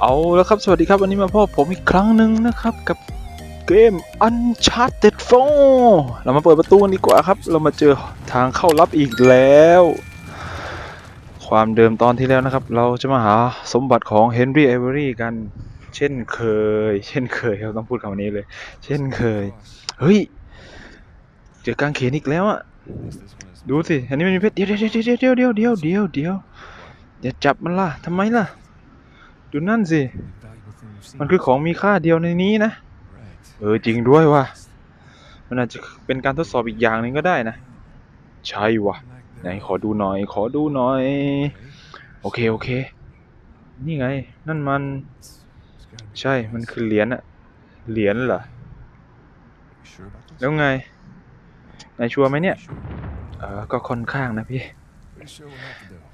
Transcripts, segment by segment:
เอาแล้วครับสวัสดีครับวันนี้มาพบผมอีกครั้งหนึ่งนะครับกับเกม Uncharted 4 เรามาเปิดประตูดีกว่าครับ เรามาเจอทางเข้าลับอีกแล้ว ความเดิมตอนที่แล้วนะครับ เราจะมาหาสมบัติของเฮนรี่ไอเวอรี่กัน เช่นเคย เช่นเคยเราต้องพูดคำนี้เลย เช่นเคย เฮ้ย เจอกางเขนอีกแล้วอะดูสิ อันนี้มันมีเพชรเดียวเดียวเดียวเดียวเดียวเดียวเดียวอย่าจับมันล่ะทำไมล่ะ ดูนั่นสิ มันคือของมีค่าเดียวในนี้นะ เออจริงด้วยว่ะ มันอาจจะเป็นการทดสอบอีกอย่างหนึ่งก็ได้นะ ใช่ว่ะ ไหนขอดูหน่อย ขอดูหน่อย โอเคโอเค นี่ไง นั่นมัน ใช่ มันคือเหรียญอะเหรียญเหรอ แล้วไง นายชัวร์ไหมเนี่ย เออ ก็ค่อนข้างนะพี่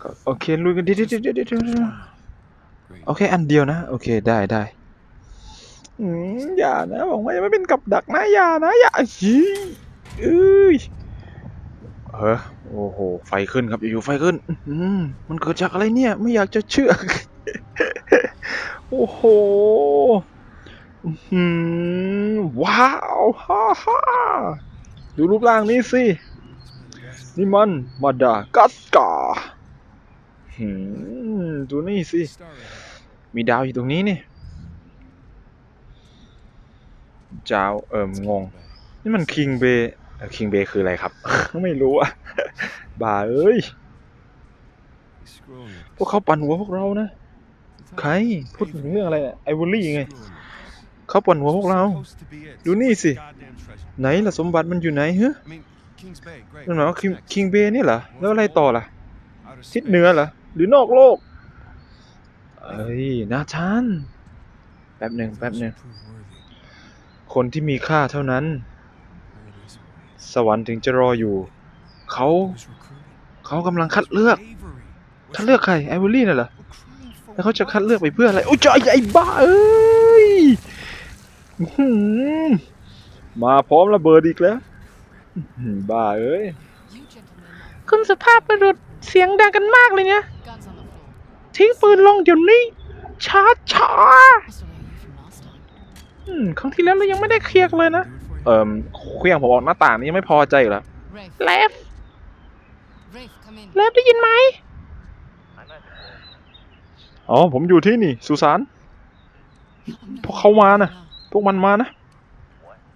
ก็โอเคลุยกันเดี๋ยวเดี๋ยวเดี๋ยวเดี๋ยวเดี๋ยว โอเค อันเดียวนะ โอเค ได้ได้อืมอย่านะบอกว่าอย่าไม่เป็นกับดักนะ อย่านะ อย่าฮีเอ้ยเออโอ้โห ไฟขึ้นครับ อยู่ๆ ไฟขึ้น อืมมันเกิดจากอะไรเนี่ย ไม่อยากจะเชื่อ โอ้โหอืมว้าวฮ่าฮ่าดูรูปร่างนี้สิ นี่มันมาดากัสการ์หืม ดูนี่สิ มีดาวอยู่ตรงนี้นี่จาวเอิมงง นี่มันคิงเบย์คิงเบย์คืออะไรครับ ไม่รู้อะบ้าเอ้ย พวกเขาปั่นหัวพวกเรานะ ใคร พูดถึงเรื่องอะไรอะไอวอรี่ไง เขาปั่นหัวพวกเรา ดูนี่สิ ไหนล่ะสมบัติมันอยู่ไหนเฮ้นั่นหมายว่าคิงคิงเบย์นี่เหรอ แล้วอะไรต่อล่ะ ทิศเหนือเหรอ หรือนอกโลก เอ้ยนาธานแป๊บหนึ่งแป๊บหนึ่งคนที่มีค่าเท่านั้น สวรรค์ถึงจะรออยู่ เขาเขากำลังคัดเลือกคัดเลือกใครไอวอรี่น่ะเหรอแล้วเขาจะคัดเลือกไปเพื่ออะไรโอ้ยไอ้ไอ้บ้าเอ้ยมาพร้อมระเบิดอีกแล้ว บ้าเอ้ย คุณสุภาพบุรุษเสียงดังกันมากเลยเนี่ย ทิ้งปืนลงเดี๋ยวนี้ช้าช้าอืมครั้งที่แล้วเรายังไม่ได้เคลียร์กันเลยนะ เอ่มเครื่องผมออกหน้าต่างนี่ยังไม่พอใจอีกเหรอ Rafe. เลฟเลฟได้ยินไหมอ๋อผมอยู่ที่นี่สุสานพวกเขามานะพวกมันมานะ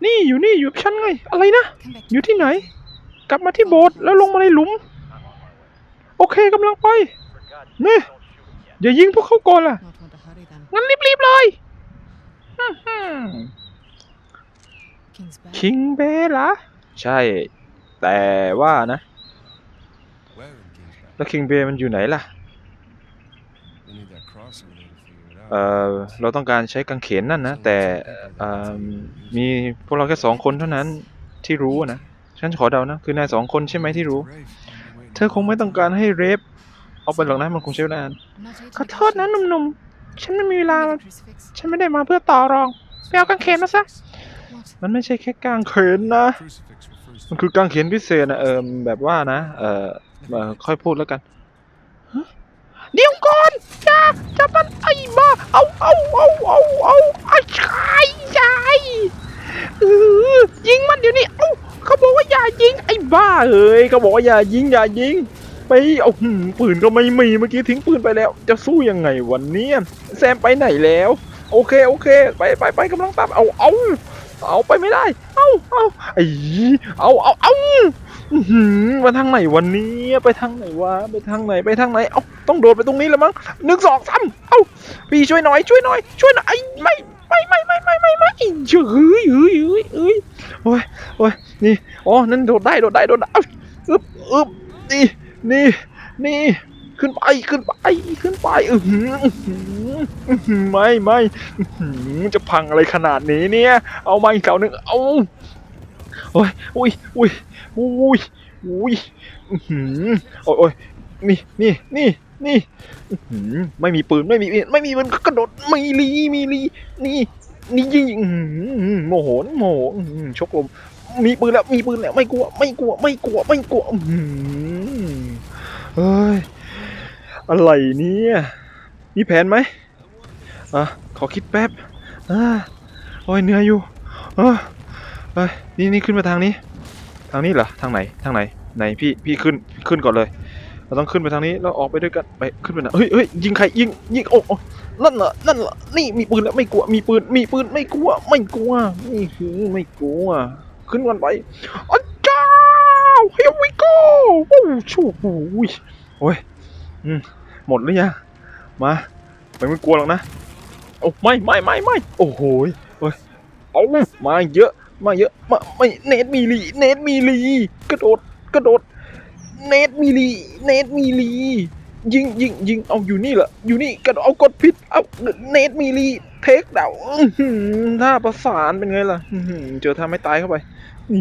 นี่อยู่นี่อยู่กับฉันไง อะไรนะ อยู่ที่ไหน กลับมาที่โบสถ์แล้วลงมาในหลุม โอเคกำลังไปนี่ อย่ายิงพวกเขาก่อนล่ะ Not want to hurry then. งั้นรีบๆเลยอื้อหือ King's back. คิงเบเหรอใช่ แต่ว่านะ แล้วคิงเบย์มันอยู่ไหนล่ะ เอ่อเราต้องการใช้กางเขนนั่นนะ แต่เอ่อมีพวกเราแค่สองคนเท่านั้นที่รู้อะนะ ฉันขอเดานะ คือนายสองคนใช่ไหมที่รู้ เธอคงไม่ต้องการให้เรฟ เอาไปหรอกนะมันคงใช้เวลานาน Not here to ขอโทษนะหนุ่มๆ ฉันไม่มีเวลา Give me the crucifix. ฉันไม่ได้มาเพื่อต่อรองไปเอากางเขนมาซะ What? มันไม่ใช่แค่กางเขนนะ มันคือกางเขนพิเศษนะเออแบบว่านะ เออเอ่อค่อยพูดแล้วกันเดี๋ยวก่อนอย่าจับมันไอ้บ้าเอาเอาเอาเอาเอาไอ้ชายชายเออยิงมันเดี๋ยวนี้ เอ้าเขาบอกว่าอย่ายิงไอ้บ้าเอ้ยเขาบอกว่าอย่ายิงอย่ายิง ไปเอาหืมปืนก็ไม่มีเมื่อกี้ทิ้งปืนไปแล้ว จะสู้ยังไงวันนี้แซมไปไหนแล้ว โอเคโอเค ไปไปไปกำลังตามเอาเอาเอาไปไม่ได้ เอาเอาไอ้เอาเอาเอาหือมาทางไหนวันนี้ไปทางไหนวะไปทางไหนไปทางไหนเอาต้องโดดไปตรงนี้แล้วมั้งหนึ่งสองสามเอาพี่ช่วยหน่อยช่วยหน่อยช่วยหน่อยไอ้ไม่ไม่ไม่ไม่ไม่ไม่ไม่เชื่อเฮ้ยเฮ้ยเฮ้ยเฮ้ยโอ้ยโอ้ยนี่อ๋อนั่นโดดได้โดดได้โดดได้อาอึบอึบนี่ นี่ นี่ ขึ้นไป ขึ้นไป ขึ้นไปอือหืออื้อหือไม่ไม่อื้อหือจะพังอะไรขนาดนี้เนี่ย เอามาอีกเก่าหนึ่งเอาโอ้ยอุ้ยอุ้ยอุ้ยอุ้ยอื้อหือโอ้ยโอ้ยนี่นี่นี่นี่อื้อหือไม่มีปืนไม่มีไม่มีมันกระโดดมีลีมีลีนี่นี่ยิงอื้อหือโมโหโมโหอื้อหือชกลมมีปืนแล้วมีปืนแล้วไม่กลัว ไม่กลัว ไม่กลัว ไม่กลัวอื้อหือ เฮ้ย อะไรเนี่ย มีแผนไหมอะ ขอคิดแป๊บอ่าโอ้ยเหนื่อยอยู่เออเฮ้ยนี่นี่ขึ้นมาทางนี้ ทางนี้เหรอ ทางไหน ทางไหน ไหนพี่ พี่ขึ้น ขึ้นก่อนเลย เราต้องขึ้นไปทางนี้ แล้วออกไปด้วยกัน ไปขึ้นไปนะเฮ้ยเฮ้ยยิงใคร ยิง ยิง โอ้โอ้นั่นเหรอนั่นเหรอนี่มีปืนแล้วไม่กลัว มีปืน มีปืนไม่กลัว ไม่กลัว นี่คือไม่กลัว ขึ้นกันไปอ here we go โอ้ชูโอ้ยโอ้ยอืมหมดหรือยังมาไม่ไม่กลัวหรอกนะโอ้ไม่ไม่ไม่ไม่โอ้โหโอ้ยเอามาเยอะมาเยอะมาไม่เนตมีลีเนตมีลีกระโดดกระโดดเนตมีลีเนตมีลียิงยิงยิงเอาอยู่นี่เหรออยู่นี่กระโดดเอากดผิดเอาเนตมีลีเทคดาวอื้าประสานเป็นไงล่ะเจอท่าไม่ตายเข้าไปอี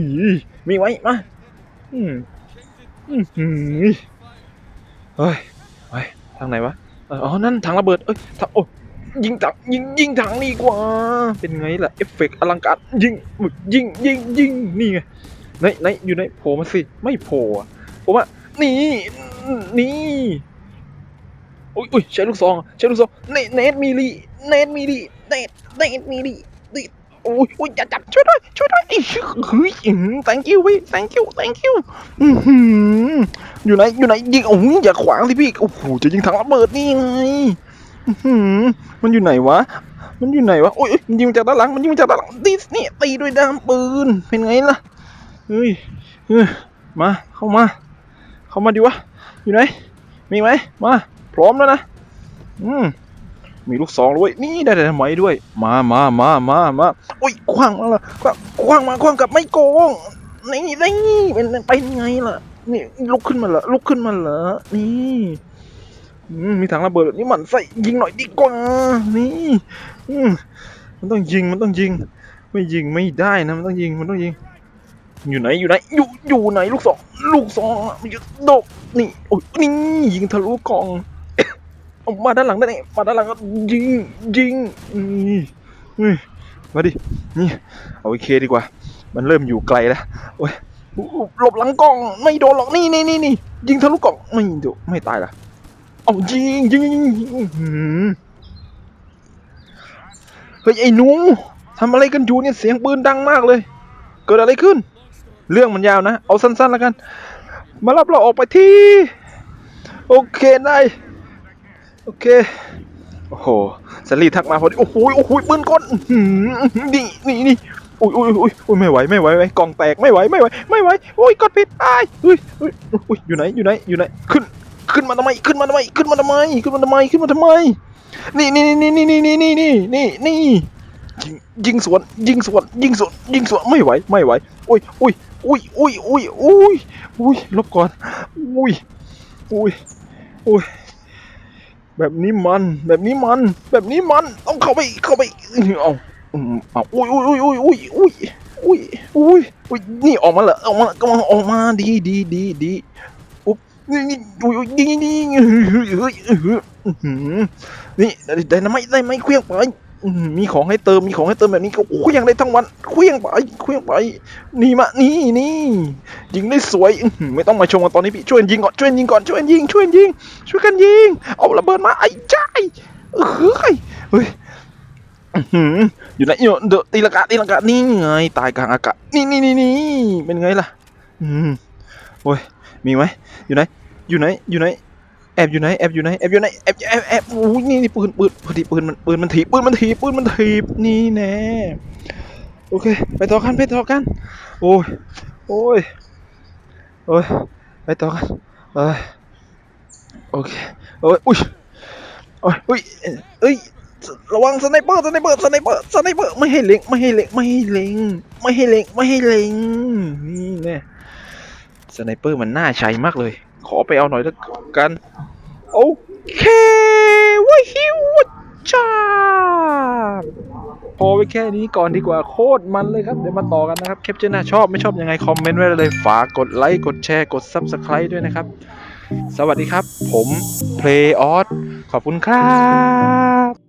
มีไว้มา อืมอื้อหือเฮ้ยเฮ้ยทางไหนวะอ๋อนั่นถังระเบิดเอ้ยถังโอ้ยิงถังยิงยิงถังนี่กว่า เป็นไงล่ะเอฟเฟกต์อลังการยิงยิงยิงยิงนี่ไงไหนไหนอยู่ไหนโผล่มาสิไม่โผล่อะผมว่านี่นี่อุ้ยอุ้ยใช้ลูกซองใช้ลูกซองเนตเนตมีลีเนตมีลีเนตเนตมีลี อ้ยอุ้ยอย่าจับช่วยด้วยช่วยด้วยไอ้เฮ้ยอืม thank you พี่ thank you thank you อือหือยู่ไหนอยู่ไหนยิงโอ้ยอย่าขวางสิพี่โอ้โหจะยิงถังระเบิดนี่ไงอื้อหือมันอยู่ไหนวะ มันอยู่ไหนวะโอ้ยเอ้ยมันยิงจากด้านหลังมันยิงจากด้านหลังดิสนี่ตีด้วยด้ามปืนเป็นไงล่ะเฮ้ยเฮ้ยมาเข้ามา เข้ามาดิวะอยู่ไหนมีไหมมาพร้อมแล้วนะอืม มีลูกซองด้วยนี่ได้แต่ทำไมด้วย มามามามามาอุ้ยคว้างมาละคว้างคว้างมาคว้างกับไม่โกงนี่นี่เป็นไปไงล่ะนี่ลุกขึ้นมาเหรอลุกขึ้นมาเหรอนี่มีถังระเบิดนี่หมันใส่ยิงหน่อยดีกว่านี่มันต้องยิงมันต้องยิง ไม่ยิงไม่ได้นะมันต้องยิงมันต้องยิง อยู่ไหนอยู่ไหนอยู่อยู่ไหนลูกสองลูกสองมันอยู่ดดนี่โอ้ยนี่ยิงทะลุกอง เอามาด้านหลังได้ไงมาด้านหลังก็ยิงยิงนี่มาดินี่เอาไอเคดีกว่า มันเริ่มอยู่ไกลแล้วโอ้ยหลบหลังกล่องไม่โดนหรอกนี่นี่นี่นี่ยิงทะลุกล่องไม่โดนไม่ตายละเอายิงยิงยิงยิงหือเฮ้ยไอ้หนูทำอะไรกันอยู่เนี่ยเสียงปืนดังมากเลย เกิดอะไรขึ้น เรื่องมันยาวนะ เอาสั้นๆแล้วกัน มารับเราออกไปที่ โอเคได้ โอเค โอ้โหสลีทักมาพอดี โอ้โหโอ้โหปืนกลอื้อหือนี่นี่นี่อุ้ยอุ้ยอุ้ยอุ้ยไม่ไหวไม่ไหวไม่ไหวกลองแตกไม่ไหวไม่ไหวไม่ไหวโอ้ยกดผิดตายอุ้ยอุ้ยอุ้ยอยู่ไหนอยู่ไหนอยู่ไหนขึ้นขึ้นมาทำไมขึ้นมาทำไมขึ้นมาทำไมขึ้นมาทำไมขึ้นมาทำไม นี่นี่นี่นี่นี่นี่นี่นี่นี่นี่ยิงยิงสวน ยิงสวน ยิงสวน ยิงสวนไม่ไหวไม่ไหวอุ้ยอุ้ยอุ้ยอุ้ยอุ้ยอุ้ยอุ้ยลบก่อนอุ้ยอุ้ยอุ้ย แบบนี้มัน แบบนี้มัน แบบนี้มันต้องเข้าไปเข้าไปเอาอืมเอาอุ้ยอุ้ยอุ้ยอุ้ยอุ้ยอุ้ยอุ้ยอุ้ยอุ้ยนี่ออกมาเหรอออกมาก็มาออกมาดีดีดีดีอุ๊บนี่นี่อุ้ยอุ้ยยิงยิงยิงเฮ้ยเฮ้ยเฮือหือนี่ได้ไหมได้ไมเคลี้ยงไป มีของให้เติมมีของให้เติมแบบนี้ก็เคลี้ยงได้ทั้งวันคลี้ยงไปคลี้ยงไปนี่มานี่นี่ยิงได้สวยไม่ต้องมาชมกันตอนนี้พี่ช่วยยิงก่อนช่วยยิงก่อนช่วยยิงช่วยยิง ช่วยกันยิง เอาระเบิดมาไอ้ใจเฮ้ยเฮ้ยอยู่ไหนอยู่เดตีลังกาตีลังกานี่ไงตายกลางอากาศนี่นี่นี่นี่เป็นไงล่ะอืมโอ้ยมีไหมอยู่ไหนอยู่ไหนอยู่ไหน อบอยู่ไหนแอบอยู่ไหนแอบอยู่ไหนแอบแอบแอบโอ้ยนี่นี่ปืนปืนพอดีปืนมันปืนมันถีบปืนมันถีบปืนมันถีบนี่แน่โอเค ไปต่อกันไปต่อกัน โอ้ยโอ้ยโอ้ยไปต่อกันเอ้ยโอเคโอ้ยอุ้ยโอ้ยอุ้ยเอ้ยระวังสไนเปอร์สไนเปอร์สไนเปอร์สไนเปอร์ไม่ให้เล็งไม่ให้เล็งไม่ให้เล็งไม่ให้เล็งไม่ให้เล็งนี่แน่สไนเปอร์มันน่าใช้มากเลย ขอไปเอาหน่อยแล้วกัน โอเคว้าฮิวจ้าพอไว้แค่นี้ก่อนดีกว่าโคตรมันเลยครับ เดี๋ยวมาต่อกันนะครับ แคปเจอร์น่าชอบไม่ชอบยังไง คอมเมนต์ไว้เลย ฝากกดไลค์ กดแชร์ กด Subscribe ด้วยนะครับ สวัสดีครับ ผม Play o อ s ขอบคุณครับ